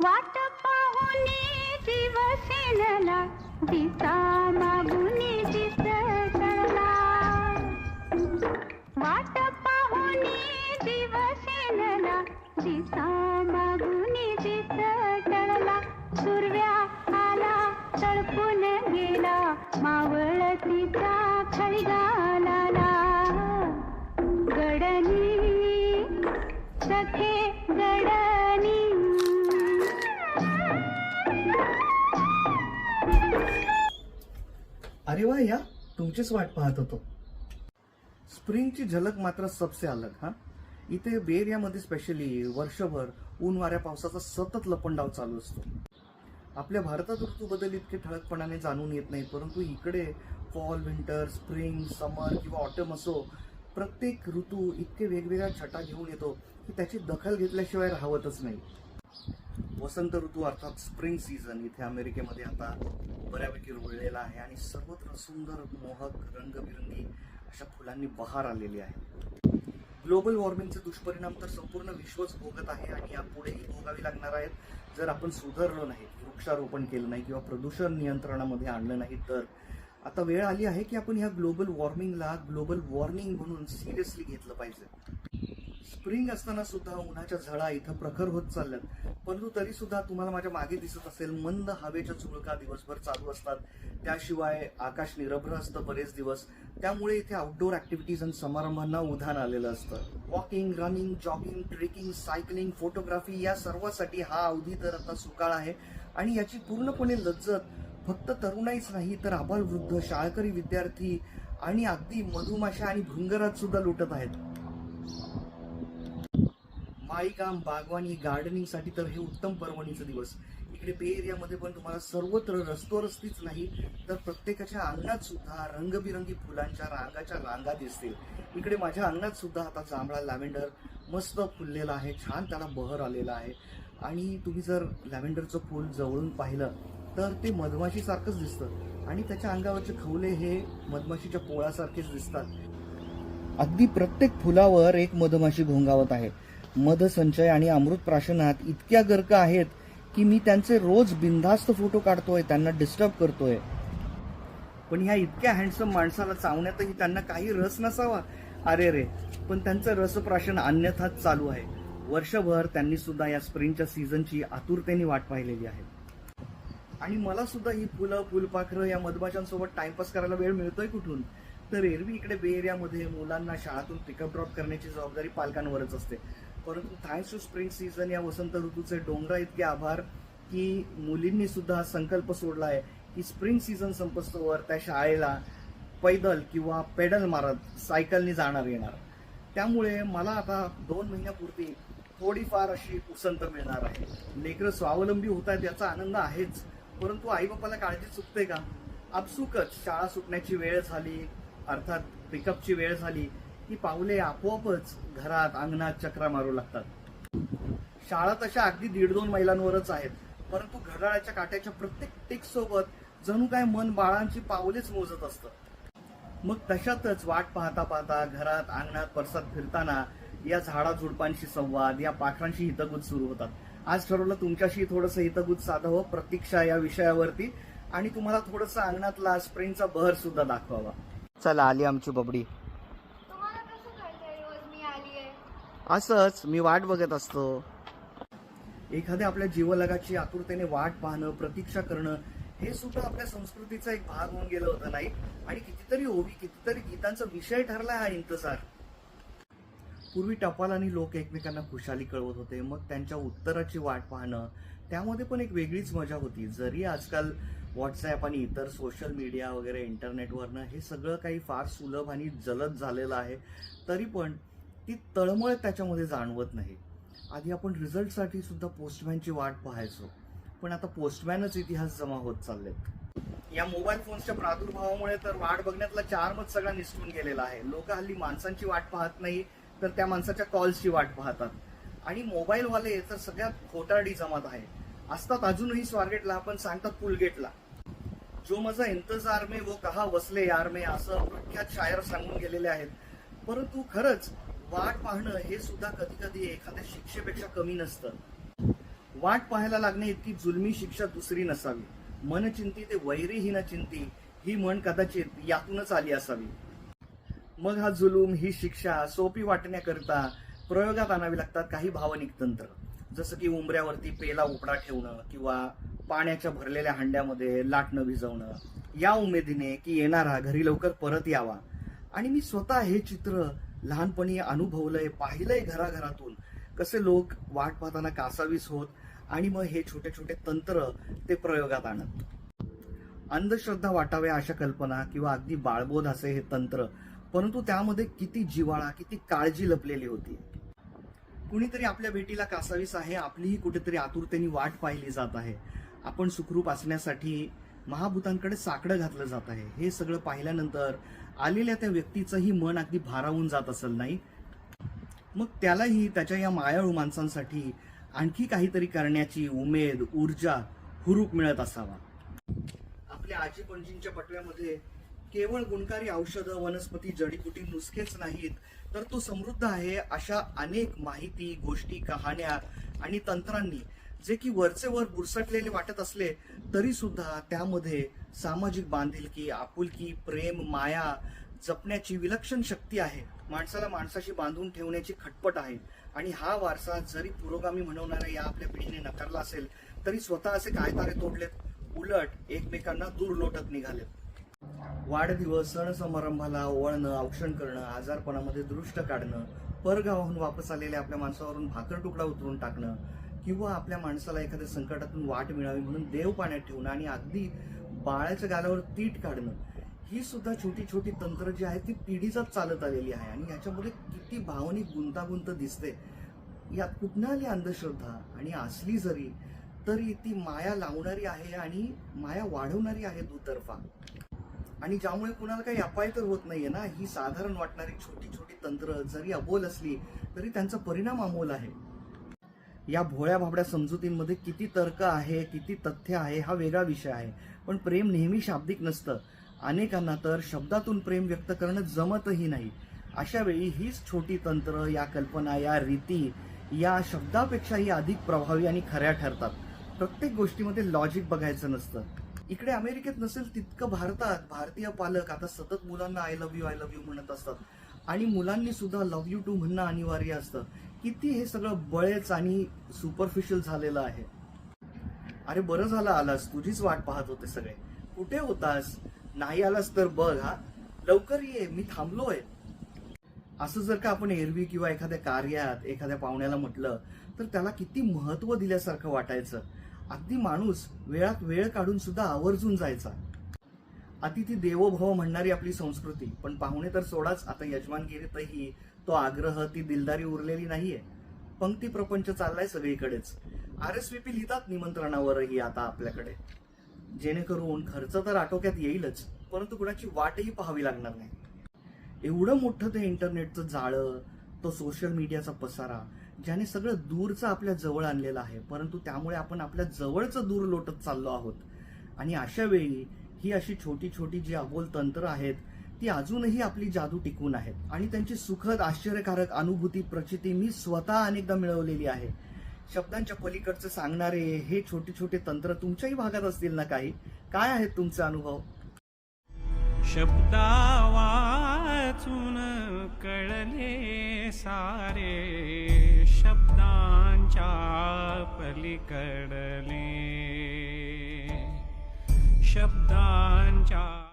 वाट पाहुनी शिवसेनला दिसा मागुनी this what पाहुनी शिवसेनला दिसा मागुनी दिस टळला सुरव्या आला तळपून गेला मावळ तिचा खळगाला गडनी सखे अरे वा या. तुमचीच वाट पाहत होतो. स्प्रिंगची झलक मात्र सबसे अलग हा? इथे बे एरियामध्ये स्पेशली वर्षभर ऊन वाऱ्या पावसाचा सतत लपंडाव चालू असतो. आपल्या भारतात ऋतू बदल इतके ठळकपणाने जाणून येत नाहीत परंतु इकडे फॉल विंटर स्प्रिंग समर किंवा ऑटम असो प्रत्येक ऋतू इतके वेगवेगळ्या छटा घेऊन येतो की त्याची दखल घेतल्याशिवाय राहतच नाही. वसंत ऋतू अर्थात स्प्रिंग सीझन इथे अमेरिकेमध्ये आता बऱ्यापैकी रुळलेला आहे आणि सर्वत्र सुंदर मोहक रंगबिरंगी अशा फुलांनी बहार आलेली आहे. ग्लोबल वॉर्मिंगचे दुष्परिणाम तर संपूर्ण विश्वच भोगत आहे आणि यापुढेही भोगावी लागणार आहेत. जर आपण सुधारलो नाही वृक्षारोपण केलं नाही किंवा प्रदूषण नियंत्रणामध्ये आणलं नाही तर आता वेळ आली आहे की आपण ह्या ग्लोबल वॉर्मिंगला ग्लोबल वॉर्मिंग म्हणून सिरियसली घेतलं पाहिजे. स्प्रिंग असताना सुद्धा उन्हाच्या झळा इथं प्रखर होत चालल्यात. परंतु तरी सुद्धा तुम्हाला माझ्या मागे दिसत असेल मंद हवेच्या चुळका दिवसभर चालू असतात. त्याशिवाय आकाश निरभ्र असतं बरेच दिवस. त्यामुळे इथे आउटडोअर ऍक्टिव्हिटीज आणि समारंभांना उधाण आलेलं असतं. Walking running jogging trekking cycling photography या सर्वासाठी हा अवधी तर आता सुकाळ आहे. आणि याची पूर्णपणे लज्जत फक्त तरुणाईच नाही तर आबाल वृद्ध शाळकरी विद्यार्थी आणि अगदी मधुमाशा आणि भृंगराज सुद्धा लुटत आहेत. बाईकाम बागवानी गार्डनिंगसाठी तर हे उत्तम पर्वणीचे दिवस. इकडे बे एरियामध्ये पण तुम्हाला सर्वत्र रस्तोरस्तीच नाही तर प्रत्येकाच्या अंगणात सुद्धा रंगबिरंगी फुलांच्या रांगाच्या रांगा दिसतील. इकडे माझ्या अंगणात सुद्धा आता जांभळा लॅव्हेंडर मस्त फुललेला आहे छान त्याला बहर आलेला आहे. आणि तुम्ही जर लॅव्हेंडरचं फूल जवळून पाहिलं तर ते मधमाशीसारखंच दिसतं. आणि त्याच्या अंगावरचे खवले हे मधमाशीच्या पोळासारखेच दिसतात. अगदी प्रत्येक फुलावर एक मधमाशी घोंगावत आहे. मधसंचय आणि अमृत प्राशनात इतक्या गर्क आहेत की मी त्यांचे रोज बिनधास्त फोटो काढतोय त्यांना डिस्टर्ब करतोय. पण ह्या इतक्या हँडसम माणसाला चावण्यातही त्यांना काही रस नसावा. अरे रे पण त्यांचं रसप्राशन अन्यथाच चालू आहे. वर्षभर त्यांनी सुद्धा या स्प्रिंगच्या सीझनची आतुरतेने वाट पाहिलेली आहे. आणि मला सुद्धा ही फुलं फुलपाखरं या मधमाशांसोबत टाइमपास करायला वेळ मिळतोय कुठून? तर एरवी इकडे बे एरियामध्ये मुलांना शाळातून पिकअप ड्रॉप करण्याची जबाबदारी पालकांवरच असते. परंतु थँक्स टू स्प्रिंग सीझन या वसंत ऋतूचे डोंगरा इतके आभार की मुलींनी सुद्धा हा संकल्प सोडला आहे की स्प्रिंग सीझन संपस्तोवर त्या शाळेला पैदल किंवा पेडल मारत सायकलनी जाणार येणार. त्यामुळे मला आता दोन महिन्यापूर्वी थोडीफार अशी उसंत मिळणार आहे. लेकरं स्वावलंबी होत आहेत याचा आनंद आहेच परंतु आई बापाला काळजी चुकते का? आपसुकच शाळा सुटण्याची वेळ झाली अर्थात पिकअपची वेळ झाली ती पावले आपोआपच घरात अंगणात चक्रा मारू लागतात. शाळा तशा अगदी दीड दोन मैलांवरच आहेत परंतु घड्याळाच्या काट्याच्या प्रत्येक टिक सोबत जणू काय मन बाळांची पावलेच मोजत असतं. मग तशातच वाट पाहता पाहता घरात अंगणात परसात फिरताना या झाडा झुडपांशी संवाद या पाखरांशी हितगुज सुरू होतात. आज ठरवलं तुमच्याशी थोडंसं हितगुज साधावं हो, प्रतीक्षा या विषयावरती. आणि तुम्हाला थोडंसं अंगणातला स्प्रिंगचा बहर सुद्धा दाखवावा. चला आली आमची बबडी तुम्हाला कसं कळतंय रोज मी आली आहे असंच मी वाट बघत असतो. एखाद्या आपल्या जीवलगाची आतुरतेने वाट पाहणं प्रतीक्षा करणं हे सुद्धा आपल्या संस्कृतीचा एक भाग होऊन गेलं होतं नाही? आणि कितीतरी ओवी कितीतरी गीतांचा विषय ठरला हा इंतजार. पूर्वी टपालाने लोक एकमेकांना खुशाली कळवत होते मग त्यांच्या उत्तराची वाट पाहणं त्यामध्ये पण एक वेगळीच मजा होती. जरी आजकाल व्हॉट्सॲप आणि इतर सोशल मीडिया वगैरे इंटरनेटवरनं हे सगळं काही फार सुलभ आणि जलद झालेलं आहे तरी पण ती तळमळ त्याच्यामध्ये जाणवत नाही. आधी आपण रिझल्टसाठी सुद्धा पोस्टमॅनची वाट पाहायचो. पण आता पोस्टमॅनच इतिहास जमा होत चाललेत. या मोबाईल फोन्सच्या प्रादुर्भावामुळे तर वाट बघण्यातला चार्मच सगळा निसटून गेलेला आहे. लोक हल्ली माणसांची वाट पाहत नाही तर त्या माणसाच्या कॉल्सची वाट पाहतात. आणि मोबाईलवाले तर सगळ्यात खोटारडी जमात आहे. असतात अजूनही स्वारगेटला पण सांगतात पुलगेटला. जो माझा इंतजार मे वो कहा वसले यार मे असं प्रख्यात शायर सांगून गेलेले आहेत. परंतु खरंच वाट पाहणं हे सुद्धा कधी कधी एखाद्या शिक्षेपेक्षा कमी नसतं. वाट पाहायला लागणे इतकी जुलमी शिक्षा दुसरी नसावी. मन चिंती ते वैरी ही न चिंती ही मन कदाचित यातूनच आली असावी. मग हा जुलूम ही शिक्षा सोपी वाटण्याकरिता प्रयोगात आणावी लागतात काही भावनिक तंत्र. जसं की उंबऱ्यावरती पेला उपडा ठेवणं किंवा पाण्याच्या भरलेल्या हंड्यामध्ये लाटणं भिजवणं. या उमेदीने की येणारा घरी लवकर परत यावा. आणि मी स्वतः हे चित्र लहानपणी अनुभवलंय पाहिलंय घराघरातून. कसे लोक वाट पाहताना कासावीस होत आणि मग हे छोटे छोटे तंत्र ते प्रयोगात आणत. अंधश्रद्धा वाटाव्या अशा कल्पना किंवा अगदी बाळबोध असे हे तंत्र परंतु त्यामध्ये किती जिवाळा किती काळजी लपलेली होती. कुणीतरी आपल्या भेटीला कासावीस आहे आपलीही कुठेतरी आतुरतेने वाट पाहिली जात आहे. आपण सुखरूप असण्यासाठी महाभूतांकडे साकडं घातलं जात आहे. हे सगळं पाहिल्यानंतर आलेल्या त्या व्यक्तीचंही मन अगदी भारावून जात असेल नाही? मग त्यालाही त्याच्या या मायाळू माणसांसाठी आणखी काहीतरी करण्याची उमेद ऊर्जा हुरूप मिळत असावा. आपल्या आजी पणजींच्या पटव्यामध्ये केवळ गुणकारी औषधं वनस्पती जडीबुटी नुसकेच नाहीत तर तो समृद्ध आहे अशा अनेक माहिती गोष्टी कहाण्या आणि तंत्रांनी. जे की वरचे वर बुरसटलेले वाटत असले तरी सुद्धा त्यामध्ये सामाजिक बांधिलकी आपुलकी प्रेम माया जपण्याची विलक्षण शक्ती आहे. माणसाला माणसाशी बांधून ठेवण्याची खटपट आहे. आणि हा वारसा जरी पुरोगामी म्हणवणाऱ्या या आपल्या पिढीने नकारला असेल तरी स्वतः असे काय तारे तोडलेत उलट एकमेकांना दूर लोटत निघालेत वाढदिवस सण समारंभाला ओळणं औक्षण करणं आजारपणामध्ये दृष्ट काढणं परगावाहून वापस आलेल्या आपल्या माणसावरून भाकर तुकडा उतरून टाकणं किंवा आपल्या माणसाला एखाद्या संकटातून वाट मिळावी म्हणून देव पाण्यात ठेवणं आणि अगदी बाळाच्या गालावर तीट काढणं ही सुद्धा छोटी छोटी तंत्र जी आहेत ती पिढीचाच चालत आलेली आहे. आणि याच्यामध्ये किती भावनिक गुंतागुंत दिसते. यात कुठनं आली अंधश्रद्धा आणि असली जरी तरी ती माया लावणारी आहे आणि माया वाढवणारी आहे दुतर्फा. आणि ज्यामुळे कुणाला काही अपाय तर होत नाहीये ना ही साधारण वाटणारी छोटी छोटी तंत्र जरी अबोल असली तरी त्यांचा परिणाम अमोल आहे. या भोळ्या भाबड्या समजुतींमध्ये किती तर्क आहे किती तथ्य आहे हा वेगळा विषय आहे. पण प्रेम नेहमी शाब्दिक नसतं. अनेकांना तर शब्दातून प्रेम व्यक्त करणं जमतही नाही. अशा वेळी हीच छोटी तंत्र या कल्पना या रीती या शब्दापेक्षाही अधिक प्रभावी आणि खऱ्या ठरतात. प्रत्येक गोष्टीमध्ये लॉजिक बघायचं नसतं. इकडे अमेरिकेत नसेल तितकं भारतात. भारतीय पालक आता सतत मुलांना I love you I love you म्हणत असतात. आणि मुलांनी सुद्धा लव्ह यू टू म्हणणं अनिवार्य असतं. किती हे सगळं बळेच आणि सुपरफिशियल झालेलं आहे? अरे बरं झालं आलास तुझीच वाट पाहत होते सगळे. कुठे होतास? नाही आलास तर बघ हा. लवकर ये मी थांबलोय. असं जर का आपण एरवी किंवा एखाद्या कार्यात एखाद्या पाहुण्याला म्हटलं तर त्याला किती महत्त्व दिल्यासारखं वाटायचं. अगदी माणूस वेळात वेळ काढून सुद्धा आवर्जून जायचा. अतिथी देवोभव म्हणणारी आपली संस्कृती. पण पाहुणे तर सोडाच आता यजमानगिरीतही तो आग्रह ती दिलदारी उरलेली नाहीये. पंक्ती प्रपंच चाललाय सगळीकडेच. आर एस व्ही पी लिहितात निमंत्रणावरही आता आपल्याकडे. जेणेकरून खर्च तर आटोक्यात येईलच परंतु कुणाची वाटही पाहावी लागणार नाही. एवढं मोठं ते इंटरनेटचं जाळं तो सोशल मीडियाचा पसारा ज्याने सगळं दूरचं आपल्या जवळ आणलेलं आहे परंतु त्यामुळे आपण आपल्या जवळचं दूर लोटत चाललो आहोत. आणि अशा वेळी ही अशी छोटी छोटी जी अबोल तंत्र आहेत ती अजूनही आपली जादू टिकून आहेत. आणि त्यांची सुखद आश्चर्यकारक अनुभूती प्रचिती मी स्वतः अनेकदा मिळवलेली आहे. शब्दांच्या पलीकडचं सांगणारे हे छोटे छोटे तंत्र तुमच्याही भागात असतील ना काही? काय आहेत तुमचे अनुभव? शब्दा वाचून कळले सारे शब्दांच्या पलीकडले. शब्दांच्या